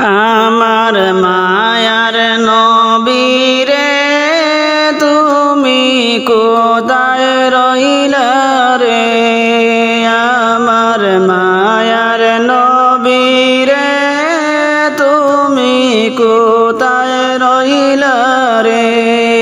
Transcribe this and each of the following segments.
আমার মায়ার নবীরে তুমি কোদায় রইলা রে? আমার মায়ার নবীরে তুমি কোদায় রইলা রে?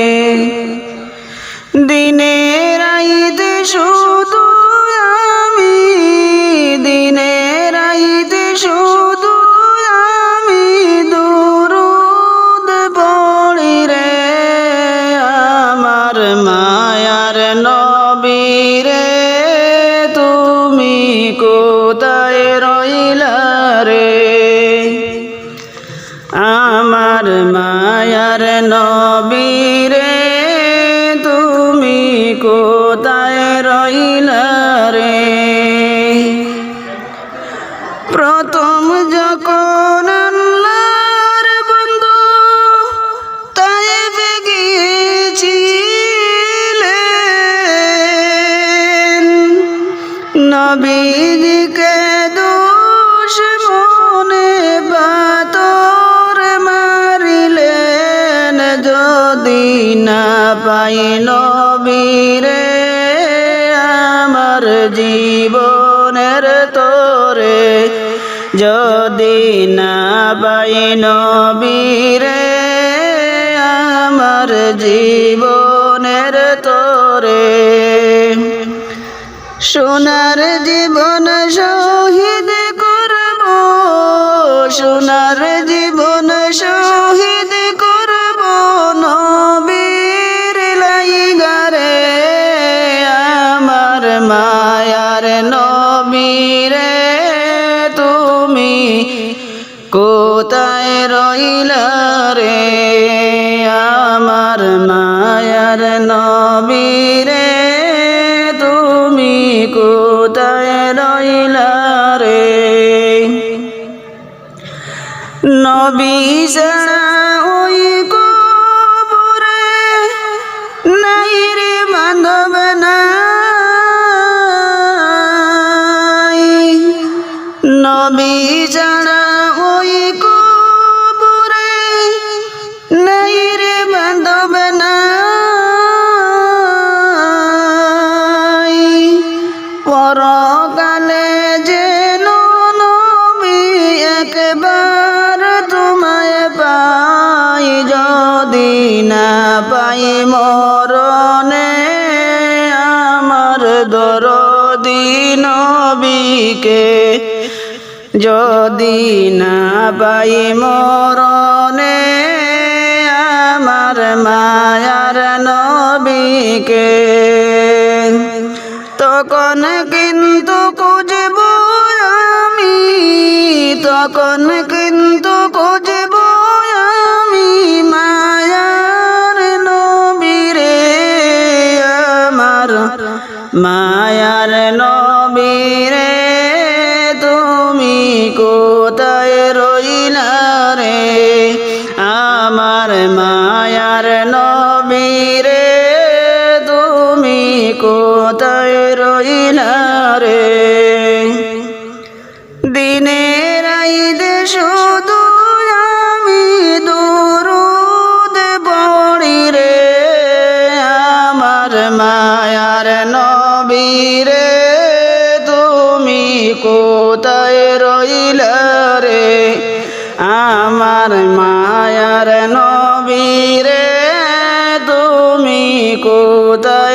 প্রথম যখন যদি না বাইন বীরে আমার জীবনের রইলা রে আমার মায়ার নবীরে তুমি কোথায় রইল রে নবী ছাড়া পরকালে যে নবী একবার তোমায় পাই, যদি না পাই মরণে আমার দরদি নবীকে। যদি না পাই মরণে আমার মায়ার নবীকে। তখন কিন্তু খুঁজব আমি, তখন কিন্তু খুঁজব আমি মায়ার নবীরে, আমার মায়ার নবীরে, তুমি কোথায় রইলা রে। দিনের আইদে শুধু আমি দুরুদ পড়ি রে। আমার মায়ার নবীরে তুমি কোথায় রইলা রে? আমার মায়ার নবীরে তুমি কোথায়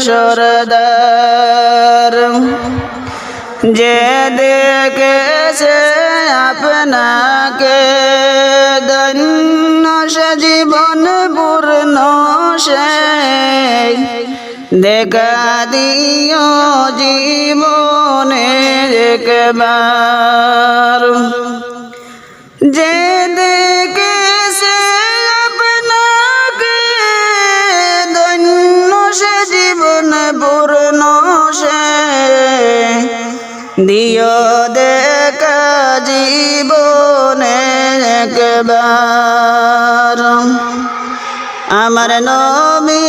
সরদার। যে দেখেছে আপনাকে ধন্য সে জীবন পূর্ণ সে। দেখা দিও জীবনে একবার। দিও দেখা জীবনে একবার। আমার নবী,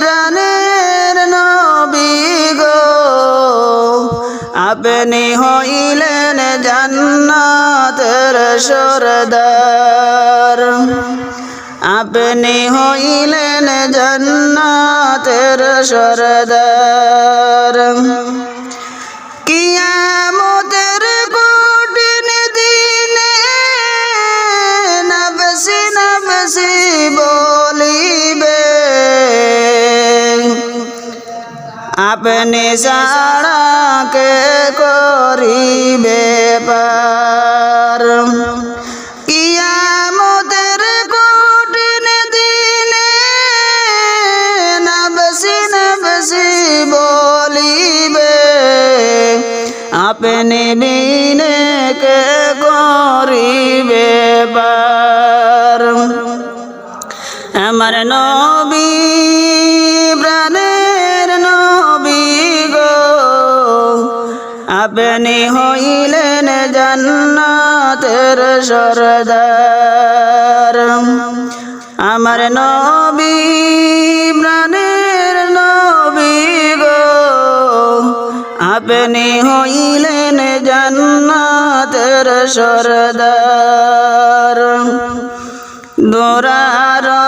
প্রাণের নবী গো, আপনি হইলেন জান্নাতের সরদার। আপনি হইলেন জান্নাতের সরদার। আপনি সাড়াকে করিবে পার। কিয়ামতের কঠিন দিনে নবসি নবসি বলিবে, আপনি বিনে কে করিবে পার। আমার নবী আপনি হইলেন জান্নাতের সরদার। আমার নবী প্রাণের নবী গো। আপনি হইলেন জান্নাতের সরদার। দোরারবের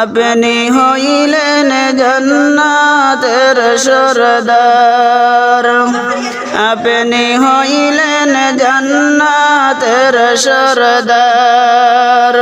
আপনি হইলেন জন্নাতের সরদার। আপনি হইলেন জন্নাতের সরদার।